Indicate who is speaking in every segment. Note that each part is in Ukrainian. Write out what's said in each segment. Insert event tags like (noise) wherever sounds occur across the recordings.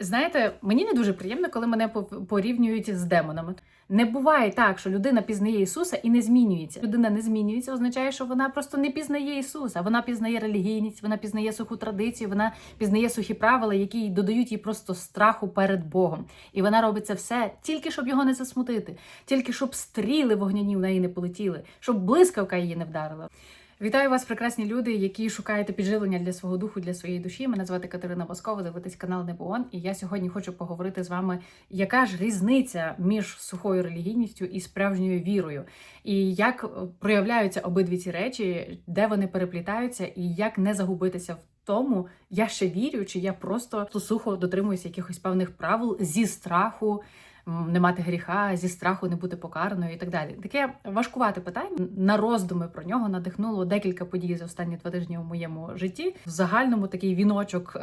Speaker 1: Знаєте, мені не дуже приємно, коли мене порівнюють з демонами. Не буває так, що людина пізнає Ісуса і не змінюється. Людина не змінюється, означає, що вона просто не пізнає Ісуса. Вона пізнає релігійність, вона пізнає суху традицію, вона пізнає сухі правила, які додають їй просто страху перед Богом. І вона робить це все тільки щоб його не засмутити, тільки щоб стріли вогняні в неї не полетіли, щоб блискавка її не вдарила. Вітаю вас, прекрасні люди, які шукаєте підживлення для свого духу, для своєї душі. Мене звати Катерина Боскова, дивитесь канал Небоон. І я сьогодні хочу поговорити з вами, яка ж різниця між сухою релігійністю і справжньою вірою, і як е, проявляються обидві ці речі, де вони переплітаються, і як не загубитися в тому, я ще вірю, чи я просто сухо дотримуюся якихось певних правил зі страху не мати гріха, зі страху не бути покараною і так далі. Таке важкувате питання. На роздуми про нього надихнуло декілька подій за останні два тижні у моєму житті. В загальному такий віночок.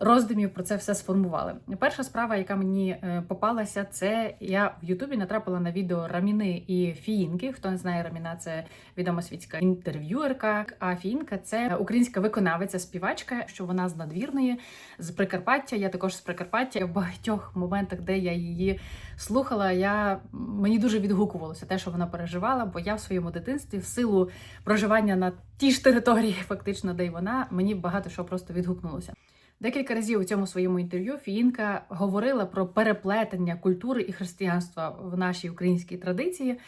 Speaker 1: Роздумів про це все сформували. Перша справа, яка мені е, попалася, це я в Ютубі натрапила на відео Раміни і Фіїнки. Хто не знає, Раміна це відома світська інтерв'юерка. А Фіїнка це українська виконавиця, співачка, що вона з надвірної, з Прикарпаття. Я також з Прикарпаття. В багатьох моментах, де я її слухала, я мені дуже відгукувалося те, що вона переживала, бо я в своєму дитинстві в силу проживання на тій ж території, (laughs) фактично, де й вона, мені багато що просто відгукнулося. Декілька разів у цьому своєму інтерв'ю Фіїнка говорила про переплетення культури і християнства в нашій українській традиції.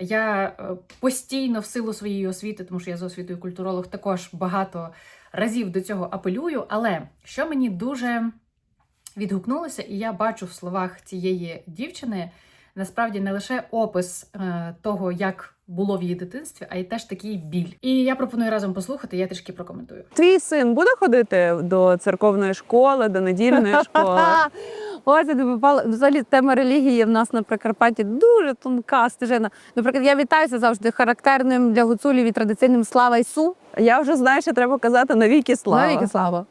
Speaker 1: Я е, постійно в силу своєї освіти, тому що я за освітою культуролог, також багато разів до цього апелюю. Але що мені дуже відгукнулося, і я бачу в словах цієї дівчини насправді не лише опис е, того, як було в її дитинстві, а й теж такий біль. І я пропоную разом послухати, я трішки прокоментую.
Speaker 2: Твій син буде ходити до церковної школи, до недільної (laughs) школи.
Speaker 3: Ось я попала. Взагалі тема релігії в нас на Прикарпатті дуже тонка стежина. Наприклад, я вітаюся завжди характерним для гуцулів і традиційним слава Ісу.
Speaker 2: Я вже знаю, що треба казати навіки слава.
Speaker 3: Навіки слава.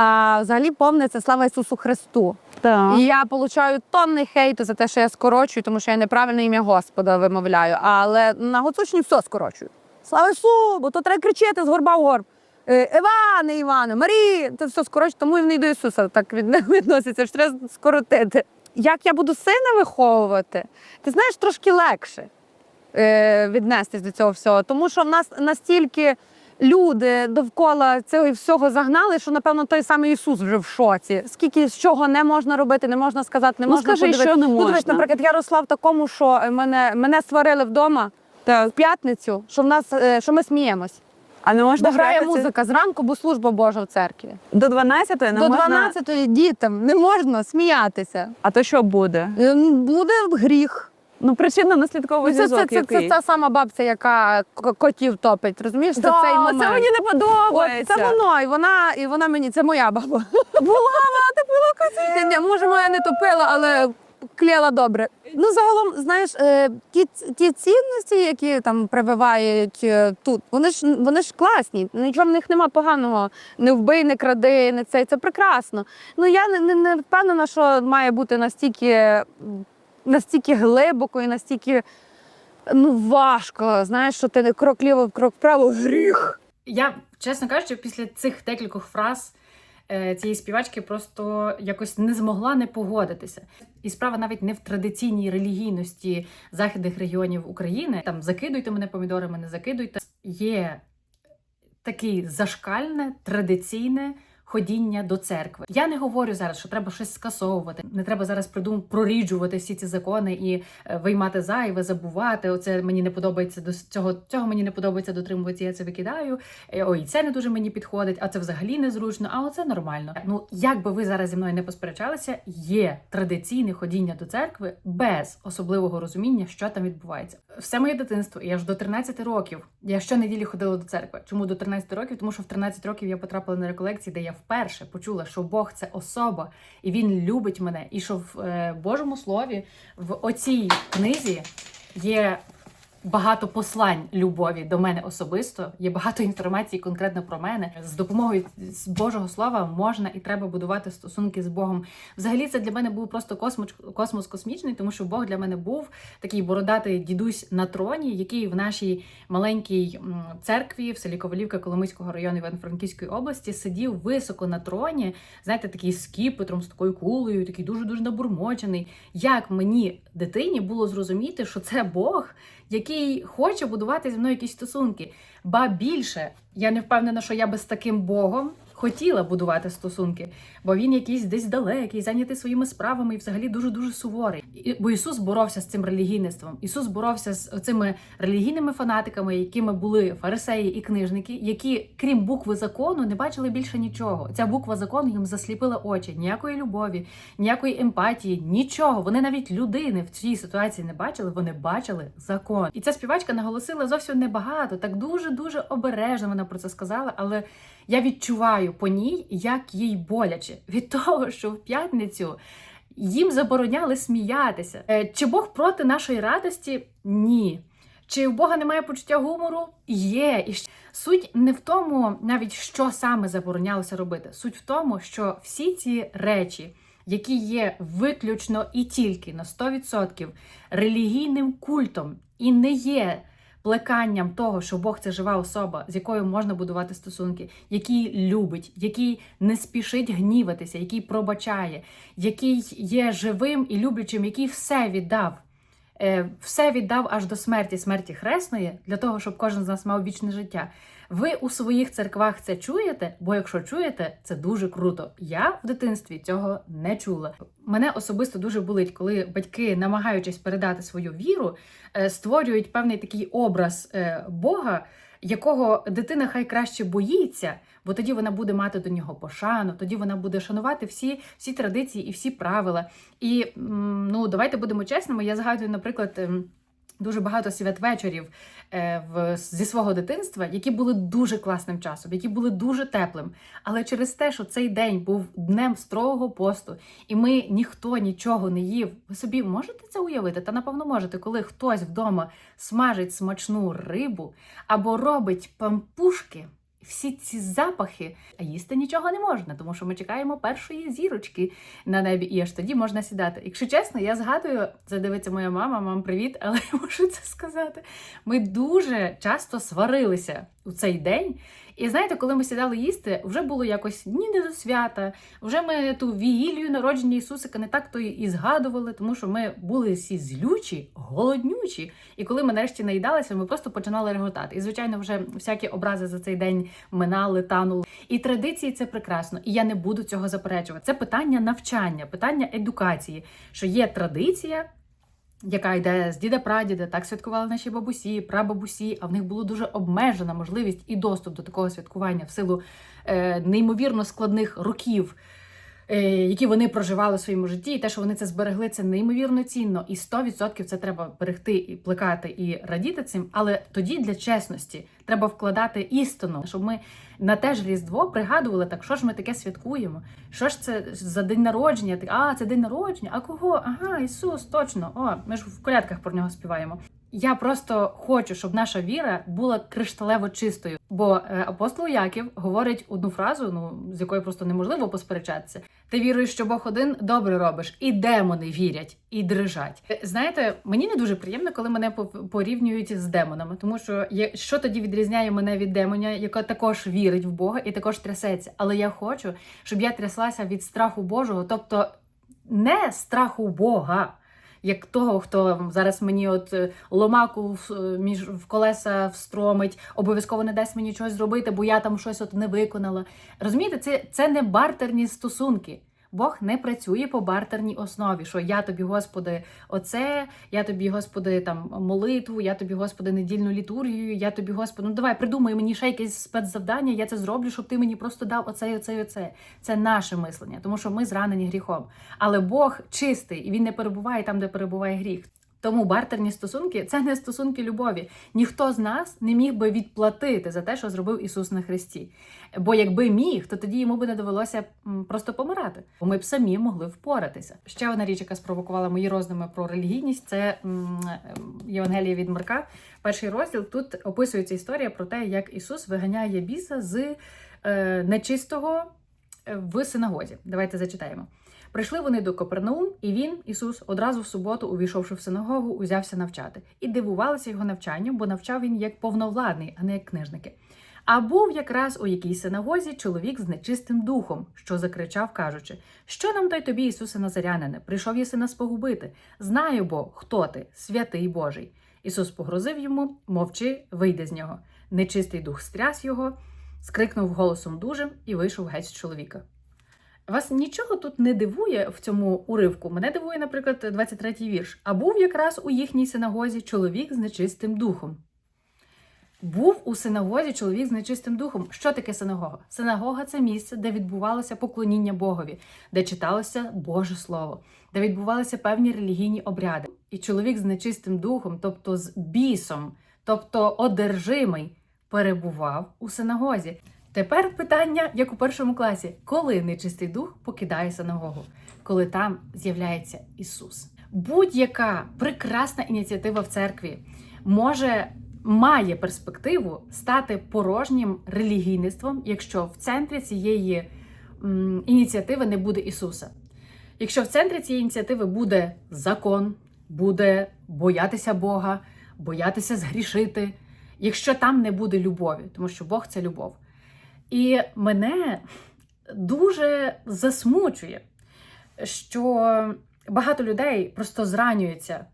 Speaker 3: А взагалі повне це слава Ісусу Христу.
Speaker 2: Так.
Speaker 3: І я получаю тонни хейту за те, що я скорочую, тому що я неправильне ім'я Господа вимовляю. Але на гуцульщині все скорочую. Слава Ісу! Бо то треба кричати з горба в горб. Е, Іване, Іване, Марі, це все скорочує, тому і вони до Ісуса так від- (laughs) відносяться, що треба скоротити. Як я буду сина виховувати, ти знаєш, трошки легше е, віднестись до цього всього. Тому що в нас настільки люди довкола цього всього загнали, що напевно той самий Ісус вже в шоці. Скільки з чого не можна робити, не можна сказати, не
Speaker 2: Ну,
Speaker 3: можна
Speaker 2: скажи,
Speaker 3: подивитися.
Speaker 2: що не
Speaker 3: Ну, дивись, наприклад, я росла в такому, що мене, мене сварили вдома
Speaker 2: Так.
Speaker 3: в п'ятницю, що в нас е, що ми сміємось.
Speaker 2: А не можна
Speaker 3: Бо грає
Speaker 2: грати
Speaker 3: музика зранку, бо служба Божа в церкві.
Speaker 2: до 12 не
Speaker 3: До
Speaker 2: можна.
Speaker 3: 12-ї дітям не можна сміятися.
Speaker 2: А то що буде?
Speaker 3: Е, Буде гріх.
Speaker 2: Ну, причинно наслідковий
Speaker 3: Ну, це, це,
Speaker 2: зв'язок
Speaker 3: це, це,
Speaker 2: який?
Speaker 3: та сама бабця, яка к- котів топить. Розумієш? Це
Speaker 2: Да,
Speaker 3: цей момент.
Speaker 2: це мені не
Speaker 3: От,
Speaker 2: подобається.
Speaker 3: це воно, і вона, і вона мені, це моя баба. (laughs) Була вона топила котів. Ні, може, моя не топила, але клеїла добре. Ну, загалом, знаєш, е, ті, ті цінності, які там прививають е, тут, вони ж вони ж класні. Нічого в них нема поганого. Не вбий, не кради, не цей. Це прекрасно. Ну я не, не, не впевнена, що має бути настільки, м, настільки глибоко і настільки. Ну, важко, знаєш, що ти крок ліво, крок вправо, гріх.
Speaker 1: Я, чесно кажучи, після цих декількох фраз е, цієї співачки просто якось не змогла не погодитися. І справа навіть не в традиційній релігійності західних регіонів України. Там закидуйте мене помідорами, не закидуйте. Є таке зашкальне, традиційне. Ходіння до церкви. Я не говорю зараз, що треба щось скасовувати. Не треба зараз придум проріджувати всі ці закони і е, виймати зайве, забувати. Оце мені не подобається до цього. Цього мені не подобається дотримуватися. Я це викидаю. Е, Ой, це не дуже мені підходить, а це взагалі незручно. А оце нормально. Ну як би ви зараз зі мною не посперечалися, є традиційне ходіння до церкви без особливого розуміння, що там відбувається. Все моє дитинство, я ж до 13 років. Я щонеділі ходила до церкви. Чому до 13 років? Тому що в 13 років я потрапила на реколекції, де я вперше почула, що Бог це особа, і він любить мене, і що в е, Божому слові в оцій книзі є багато послань любові до мене особисто. Є багато інформації конкретно про мене. З допомогою Божого слова можна і треба будувати стосунки з Богом. Взагалі, це для мене був просто космос, космос космічний, тому що Бог для мене був такий бородатий дідусь на троні, який в нашій маленькій церкві в селі Ковалівка Коломийського району Івано-Франківської області сидів високо на троні. Знаєте, такий з кіпетром, з такою кулею, такий дуже дуже набурмочений. Як мені дитині було зрозуміти, що це Бог, який хоче будувати зі мною якісь стосунки. Ба більше, я не впевнена, що я би з таким Богом хотіла будувати стосунки, бо він якийсь десь далекий, зайнятий своїми справами і взагалі дуже дуже суворий. І- Бо Ісус боровся з цим релігійництвом. Ісус боровся з цими релігійними фанатиками, якими були фарисеї і книжники, які, крім букви закону, не бачили більше нічого. Ця буква закону їм засліпила очі, ніякої любові, ніякої емпатії, нічого. Вони навіть людини в цій ситуації не бачили, вони бачили закон. І ця співачка наголосила зовсім небагато, так дуже дуже обережно вона про це сказала, але я відчуваю по ній, як їй боляче від того, що в п'ятницю. Їм забороняли сміятися. Е, Чи Бог проти нашої радості? Ні. Чи у Бога немає почуття гумору? Є. І суть не в тому, навіть що саме заборонялося робити. Суть в тому, що всі ці речі, які є виключно і тільки на 100% релігійним культом, і не є плеканням того, що Бог це жива особа, з якою можна будувати стосунки, який любить, який не спішить гніватися, який пробачає, який є живим і люблячим, який все віддав. Е, Все віддав аж до смерті, смерті хресної, для того, щоб кожен з нас мав вічне життя. Ви у своїх церквах це чуєте? Бо якщо чуєте, це дуже круто. Я в дитинстві цього не чула. Мене особисто дуже болить, коли батьки, намагаючись передати свою віру, е, створюють певний такий образ е, Бога, якого дитина хай краще боїться, бо тоді вона буде мати до нього пошану, тоді вона буде шанувати всі, всі традиції і всі правила. І ну давайте будемо чесними. Я згадую, наприклад. ем, Дуже багато святвечорів е, в, зі свого дитинства, які були дуже класним часом, які були дуже теплим. Але через те, що цей день був днем строгого посту, і ми ніхто нічого не їв. Ви собі можете це уявити? Та напевно можете, коли хтось вдома смажить смачну рибу або робить пампушки. Всі ці запахи, а їсти нічого не можна, тому що ми чекаємо першої зірочки на небі, і аж тоді можна сідати. Якщо чесно, я згадую, це дивиться моя мама, мам, привіт, (laughs) але я можу це сказати. Ми дуже часто сварилися у цей день. І знаєте, коли ми сідали їсти, вже було якось ні не до свята. Вже ми ту вігілію народження Ісусика не так то і згадували, тому що ми були всі злючі, голоднючі. І коли ми нарешті наїдалися, ми просто починали реготати. І звичайно, вже всякі образи за цей день минали, танули. І традиції це прекрасно. І я не буду цього заперечувати. Це питання навчання, питання едукації, що є традиція. Яка йде з діда прадіда, так святкували наші бабусі, прабабусі, а в них було дуже обмежена можливість і доступ до такого святкування в силу е, неймовірно складних років, які вони проживали в своєму житті, і те, що вони це зберегли, це неймовірно цінно. І 100% це треба берегти і плекати і радіти цим. Але тоді для чесності треба вкладати істину, щоб ми на те ж Різдво пригадували так, що ж ми таке святкуємо. Що ж це за день народження? Так, А, це день народження. А кого? Ага, Ісус, точно. О, ми ж в колядках про нього співаємо. Я просто хочу, щоб наша віра була кришталево чистою. Бо е, апостол Яків говорить одну фразу, ну з якою просто неможливо посперечатися. Ти віруєш, що Бог один добре робиш, і демони вірять і дрижать. Е, Знаєте, мені не дуже приємно, коли мене порівнюють з демонами, тому що є що тоді відрізняє мене від демоня, яка також вірить в Бога і також трясеться. Але я хочу, щоб я тряслася від страху Божого, тобто не страху Бога. Як того, хто зараз мені от е, ломаку в, е, між в колеса встромить, обов'язково не дасть мені щось зробити, бо я там щось от не виконала. Розумієте, це, це не бартерні стосунки. Бог не працює по бартерній основі, що я тобі, Господи, оце, я тобі, Господи, там молитву, я тобі, Господи, недільну літургію, я тобі, Господи, ну давай придумай мені ще якесь спецзавдання, я це зроблю, щоб ти мені просто дав оце, оце, оце. Це наше мислення, тому що ми зранені гріхом. Але Бог чистий, і він не перебуває там, де перебуває гріх. Тому бартерні стосунки це не стосунки любові. Ніхто з нас не міг би відплатити за те, що зробив Ісус на Христі. Бо якби міг, то тоді йому би не довелося просто помирати. Бо ми б самі могли впоратися. Ще одна річ, яка спровокувала мої роздуми про релігійність, це ем, від Марка. Перший розділ тут описується історія про те, як Ісус виганяє біса з е, нечистого е, в синагозі. Давайте зачитаємо. Прийшли вони до Капернаум, і він, Ісус, одразу в суботу, увійшовши в синагогу, узявся навчати. І дивувалися його навчанню, бо навчав він як повновладний, а не як книжники. А був якраз у якійсь синагозі чоловік з нечистим духом, що закричав, кажучи: Що нам дай тобі, Ісусе Назарянине? Прийшов єси нас погубити. Знаю бо, хто ти, святий Божий. Ісус погрозив йому, мовчи, вийди з нього. Нечистий дух стряс його, скрикнув голосом дужим і вийшов геть з чоловіка. Вас нічого тут не дивує в цьому уривку. Мене дивує, наприклад, 23-й вірш. А був якраз у їхній синагозі чоловік з нечистим духом. Був у синагозі чоловік з нечистим духом. Що таке синагога? Синагога це місце, де відбувалося поклоніння Богові, де читалося Боже Слово, де відбувалися певні релігійні обряди. І чоловік з нечистим духом, тобто з бісом, тобто одержимий, перебував у синагозі. Тепер питання, як у першому класі, коли нечистий дух покидає синагогу, коли там з'являється Ісус. Будь-яка прекрасна ініціатива в церкві може має перспективу стати порожнім релігійництвом, якщо в центрі цієї м, ініціативи не буде Ісуса. Якщо в центрі цієї ініціативи буде закон, буде боятися Бога, боятися згрішити, якщо там не буде любові, тому що Бог це любов. І мене дуже засмучує, що багато людей просто зранюються,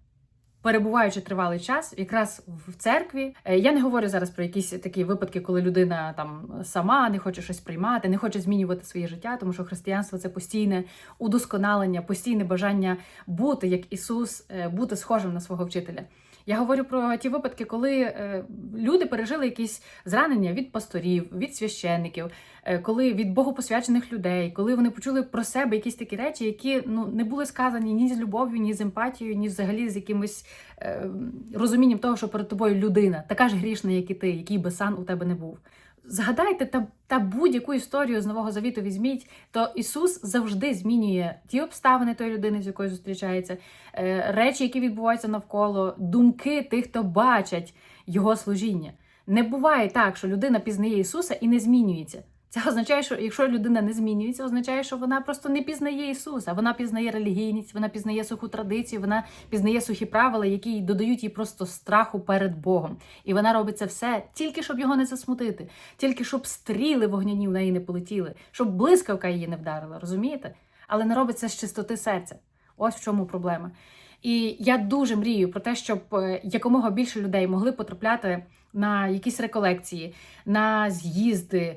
Speaker 1: перебуваючи тривалий час, якраз в церкві. Е, Я не говорю зараз про якісь такі випадки, коли людина там сама не хоче щось приймати, не хоче змінювати своє життя, тому що християнство це постійне удосконалення, постійне бажання бути як Ісус, е, бути схожим на свого вчителя. Я говорю про ті випадки, коли е, люди пережили якісь зранення від пасторів, від священників, е, коли від богопосвячених людей, коли вони почули про себе якісь такі речі, які ну не були сказані ні з любов'ю, ні з емпатією, ні взагалі з якимось е, розумінням того, що перед тобою людина, така ж грішна, як і ти, який би сан у тебе не був. Згадайте та, та будь-яку історію з Нового Завіту візьміть, то Ісус завжди змінює ті обставини тої людини, з якою зустрічається, е, речі, які відбуваються навколо, думки тих, хто бачать Його служіння. Не буває так, що людина пізнає Ісуса і не змінюється. Це означає, що якщо людина не змінюється, означає, що вона просто не пізнає Ісуса. Вона пізнає релігійність, вона пізнає суху традицію, вона пізнає сухі правила, які додають їй просто страху перед Богом. І вона робить це все тільки щоб його не засмутити, тільки щоб стріли вогняні в неї не полетіли, щоб блискавка її не вдарила. Розумієте? Але не робить це з чистоти серця. Ось в чому проблема. І я дуже мрію про те, щоб е, якомога більше людей могли потрапляти на якісь реколекції, на з'їзди,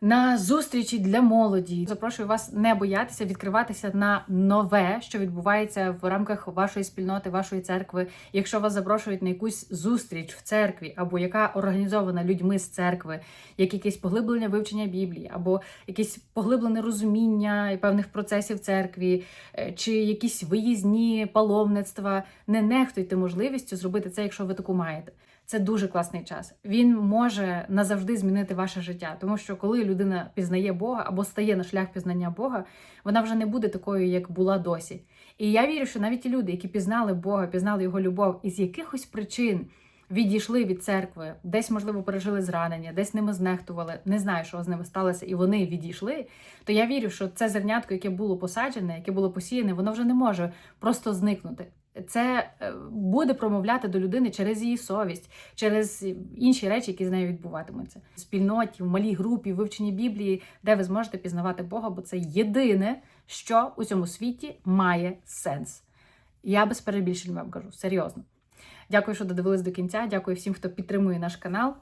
Speaker 1: на зустрічі для молоді. Запрошую вас не боятися відкриватися на нове, що відбувається в рамках вашої спільноти, вашої церкви. Якщо вас запрошують на якусь зустріч в церкві, або яка організована людьми з церкви, як якесь поглиблення вивчення Біблії, або якесь поглиблене розуміння певних процесів церкві, е, чи якісь виїзні паломництва, не нехтуйте можливістю зробити це, якщо ви таку маєте. Це дуже класний час. Він може назавжди змінити ваше життя, тому що коли людина пізнає Бога або стає на шлях пізнання Бога, вона вже не буде такою, як була досі. І я вірю, що навіть ті люди, які пізнали Бога, пізнали його любов, і з якихось причин відійшли від церкви, десь, можливо, пережили зранення, десь ними знехтували, не знаю, що з ними сталося, і вони відійшли. То я вірю, що це зернятко, яке було посаджене, яке було посіяне, воно вже не може просто зникнути. Це е, буде промовляти до людини через її совість, через інші речі, які з нею відбуватимуться. В спільноті, в малій групі, в вивченні Біблії, де ви зможете пізнавати Бога, бо це єдине, що у цьому світі має сенс. Я без перебільшень вам кажу, серйозно. Дякую, що додивились до кінця. Дякую всім, хто підтримує наш канал.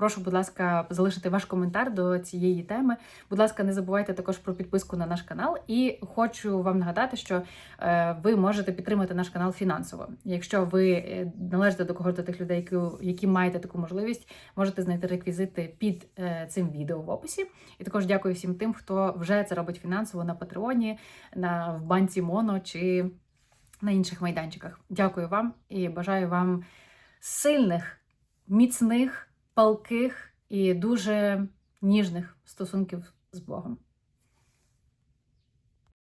Speaker 1: Прошу, будь ласка, залишити ваш коментар до цієї теми. Будь ласка, не забувайте також про підписку на наш канал. І хочу вам нагадати, що е, ви можете підтримати наш канал фінансово. Якщо ви е, належите до когось тих людей, які, які маєте таку можливість, можете знайти реквізити під е, цим відео в описі. І також дякую всім тим, хто вже це робить фінансово на Патреоні, на в банці Моно чи на інших майданчиках. Дякую вам і бажаю вам сильних, міцних, палких і дуже ніжних стосунків з Богом.